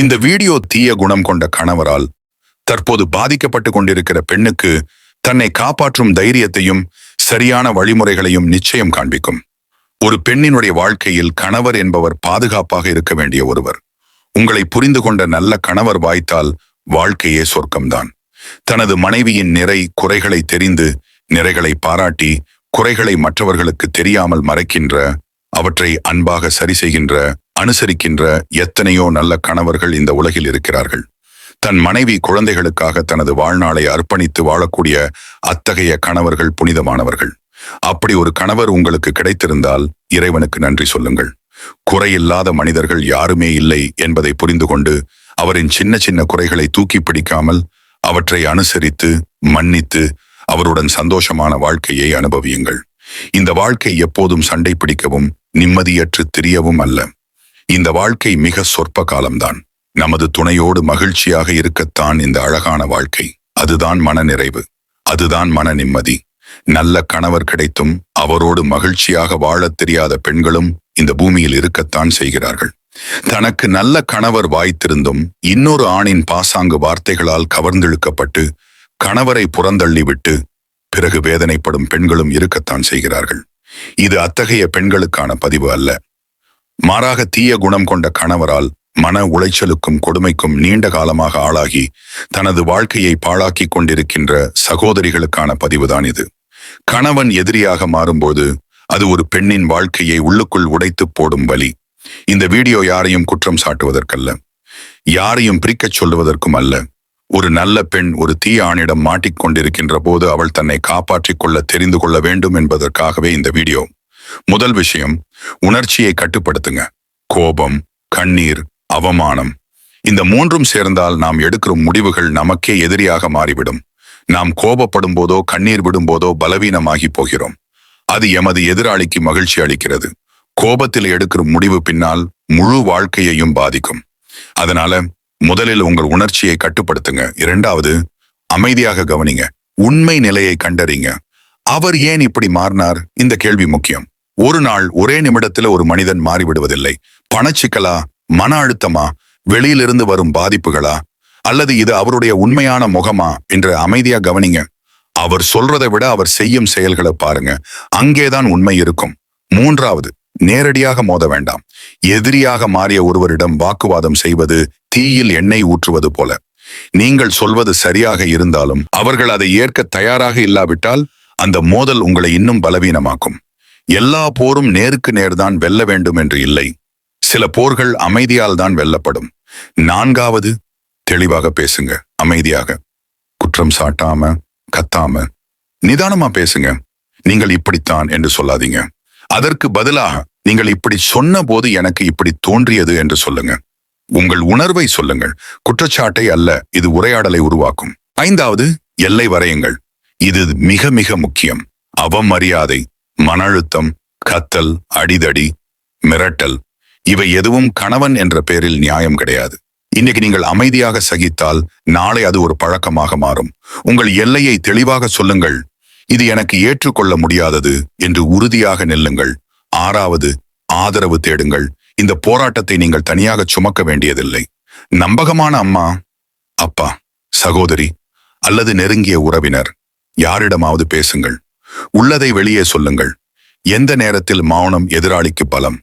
இந்த வீடியோ தீய குணம் கொண்ட கணவரால் தற்போது பாதிக்கப்பட்டு கொண்டிருக்கிற பெண்ணுக்கு தன்னை காப்பாற்றும் தைரியத்தையும் சரியான வழிமுறைகளையும் நிச்சயம் காண்பிக்கும். ஒரு பெண்ணினுடைய வாழ்க்கையில் கணவர் என்பவர் பாதுகாப்பாக இருக்க வேண்டிய ஒருவர். உங்களை புரிந்து கொண்ட நல்ல கணவர் வாய்த்தால் வாழ்க்கையே சொர்க்கம்தான். தனது மனைவியின் நிறை குறைகளை தெரிந்து நிறைகளை பாராட்டி குறைகளை மற்றவர்களுக்கு தெரியாமல் மறைக்கின்ற அவற்றை அன்பாக சரி செய்கின்ற அனுசரிக்கின்ற எத்தனையோ நல்ல கணவர்கள் இந்த உலகில் இருக்கிறார்கள். தன் மனைவி குழந்தைகளுக்காக தனது வாழ்நாளை அர்ப்பணித்து வாழக்கூடிய அத்தகைய கணவர்கள் புனிதமானவர்கள். அப்படி ஒரு கணவர் உங்களுக்கு கிடைத்திருந்தால் இறைவனுக்கு நன்றி சொல்லுங்கள். குறையில்லாத மனிதர்கள் யாருமே இல்லை என்பதை புரிந்து கொண்டு அவரின் சின்ன சின்ன குறைகளை தூக்கி பிடிக்காமல் அவற்றை அனுசரித்து மன்னித்து அவருடன் சந்தோஷமான வாழ்க்கையை அனுபவியுங்கள். இந்த வாழ்க்கை எப்போதும் சண்டை பிடிக்கவும் நிம்மதியற்று திரியவும் அல்ல. இந்த வாழ்க்கை மிக சொற்ப காலம்தான் நமது துணையோடு மகிழ்ச்சியாக இருக்கத்தான் இந்த அழகான வாழ்க்கை. அதுதான் மன நிறைவு அதுதான் மன நிம்மதி. நல்ல கணவர் கிடைத்தும் அவரோடு மகிழ்ச்சியாக வாழத் தெரியாத பெண்களும் இந்த பூமியில் இருக்கத்தான் செய்கிறார்கள். தனக்கு நல்ல கணவர் வாய்த்திருந்தும் இன்னொரு ஆணின் பாசாங்கு வார்த்தைகளால் கவர்ந்திழுக்கப்பட்டு கணவரை புறந்தள்ளிவிட்டு பிறகு வேதனைப்படும் பெண்களும் இருக்கத்தான் செய்கிறார்கள். இது அத்தகைய பெண்களுக்கான பதிவு அல்ல. மாறாக தீய குணம் கொண்ட கணவரால் மன உளைச்சலுக்கும் கொடுமைக்கும் நீண்ட காலமாக ஆளாகி தனது வாழ்க்கையை பாழாக்கிக் கொண்டிருக்கின்ற சகோதரிகளுக்கான பதிவுதான் இது. கணவன் எதிரியாக மாறும்போது அது ஒரு பெண்ணின் வாழ்க்கையை உள்ளுக்குள் உடைத்து போடும் வழி. இந்த வீடியோ யாரையும் குற்றம் சாட்டுவதற்கல்ல. யாரையும் பிரிக்கச் சொல்லுவதற்கும் அல்ல. ஒரு நல்ல பெண் ஒரு தீய ஆணிடம் மாட்டிக்கொண்டிருக்கின்ற போது அவள் தன்னை காப்பாற்றிக் கொள்ள தெரிந்து கொள்ள வேண்டும் என்பதற்காகவே இந்த வீடியோ. முதல் விஷயம் உணர்ச்சியை கட்டுப்படுத்துங்க. கோபம் கண்ணீர் அவமானம். இந்த மூன்றும் சேர்ந்தால் நாம் எடுக்கிற முடிவுகள் நமக்கே எதிரியாக மாறிவிடும். நாம் கோபப்படும் போதோ கண்ணீர் விடும் போதோ பலவீனமாகி போகிறோம். அது எமது எதிராளிக்கு மகிழ்ச்சி அளிக்கிறது. கோபத்தில் எடுக்கிற முடிவு பின்னால் முழு வாழ்க்கையையும் பாதிக்கும். அதனால முதலில் உங்கள் உணர்ச்சியை கட்டுப்படுத்துங்க. இரண்டாவது அமைதியாக கவனிங்க. உண்மை நிலையை கண்டறிங்க. அவர் ஏன் இப்படி மாறினார்? இந்த கேள்வி முக்கியம். ஒரு நாள் ஒரே நிமிடத்துல ஒரு மனிதன் மாறிவிடுவதில்லை. பணச்சிக்கலா மன அழுத்தமா வெளியிலிருந்து வரும் பாதிப்புகளா அல்லது இது அவருடைய உண்மையான முகமா என்று அமைதியா கவனிங்க. அவர் சொல்றதை விட அவர் செய்யும் செயல்களை பாருங்க. அங்கேதான் உண்மை இருக்கும். மூன்றாவது நேரடியாக மோத வேண்டாம். எதிரியாக மாறிய ஒருவரிடம் வாக்குவாதம் செய்வது தீயில் எண்ணெய் ஊற்றுவது போல. நீங்கள் சொல்வது சரியாக இருந்தாலும் அவர்கள் அதை ஏற்க தயாராக இல்லாவிட்டால் அந்த மோதல் உங்களை இன்னும் பலவீனமாக்கும். எல்லா போரும் நேருக்கு நேர்தான் வெல்ல வேண்டும் என்று இல்லை. சில போர்கள் அமைதியால் தான் வெல்லப்படும். நான்காவது தெளிவாக பேசுங்க அமைதியாக. குற்றம் சாட்டாம கத்தாம நிதானமா பேசுங்க. நீங்கள் இப்படித்தான் என்று சொல்லாதீங்க. அதற்கு பதிலாக நீங்கள் இப்படி சொன்ன போது எனக்கு இப்படி தோன்றியது என்று சொல்லுங்க. உங்கள் உணர்வை சொல்லுங்கள். குற்றச்சாட்டை அல்ல இது உரையாடலை உருவாக்கும். ஐந்தாவது எல்லை வரையுங்கள். இது மிக மிக முக்கியம். அவமரியாதை மன அழுத்தம் கத்தல் அடிதடி மிரட்டல் இவை எதுவும் கணவன் என்ற பெயரில் நியாயம் கிடையாது. இன்னைக்கு நீங்கள் அமைதியாக சகித்தால் நாளை அது ஒரு பழக்கமாக மாறும். உங்கள் எல்லையை தெளிவாக சொல்லுங்கள். இது எனக்கு ஏற்றுக்கொள்ள முடியாதது என்று உறுதியாக நில்லுங்கள். ஆறாவது ஆதரவு தேடுங்கள். இந்த போராட்டத்தை நீங்கள் தனியாக சுமக்க வேண்டியதில்லை. நம்பகமான அம்மா அப்பா சகோதரி அல்லது நெருங்கிய உறவினர் யாரிடமாவது பேசுங்கள். உள்ளதை வெளியே சொல்லுங்கள். எந்த நேரத்தில் மௌனம் எதிராளிக்கு பலம்?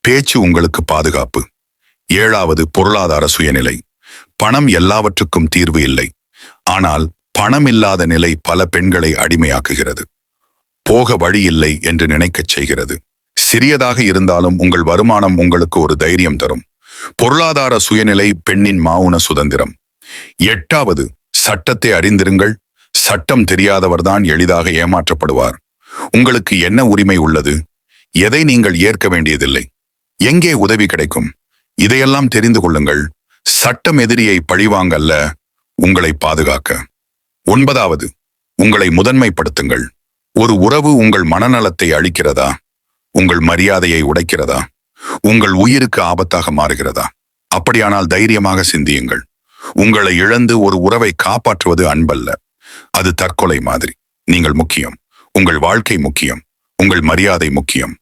பேச்சு உங்களுக்கு பாதுகாப்பு. ஏழாவது பொருளாதார சுயநிலை. பணம் எல்லாவற்றுக்கும் தீர்வு இல்லை. ஆனால் பணம் இல்லாத நிலை பல பெண்களை அடிமையாக்குகிறது. போக வழி இல்லை என்று நினைக்கச் செய்கிறது. சிறியதாக இருந்தாலும் உங்கள் வருமானம் உங்களுக்கு ஒரு தைரியம் தரும். பொருளாதார சுயநிலை பெண்ணின் மாவுன சுதந்திரம். எட்டாவது சட்டத்தை அறிந்திருங்கள். சட்டம் தெரியாதவர்தான் எளிதாக ஏமாற்றப்படுவார். உங்களுக்கு என்ன உரிமை உள்ளது? எதை நீங்கள் ஏற்க வேண்டியதில்லை? எங்கே உதவி கிடைக்கும்? இதையெல்லாம் தெரிந்து கொள்ளுங்கள். சட்டம் எதிரியை பழிவாங்கல்ல உங்களை பாதுகாக்க. ஒன்பதாவது உங்களை முதன்மைப்படுத்துங்கள். ஒரு உறவு உங்கள் மனநலத்தை அழிக்கிறதா? உங்கள் மரியாதையை உடைக்கிறதா? உங்கள் உயிருக்கு ஆபத்தாக மாறுகிறதா? அப்படியானால் தைரியமாக சிந்தியுங்கள். உங்களை இழந்து ஒரு உறவை காப்பாற்றுவது அன்பல்ல. அது தற்கொலை மாதிரி. நீங்கள் முக்கியம். உங்கள் வாழ்க்கை முக்கியம். உங்கள் மரியாதை முக்கியம்.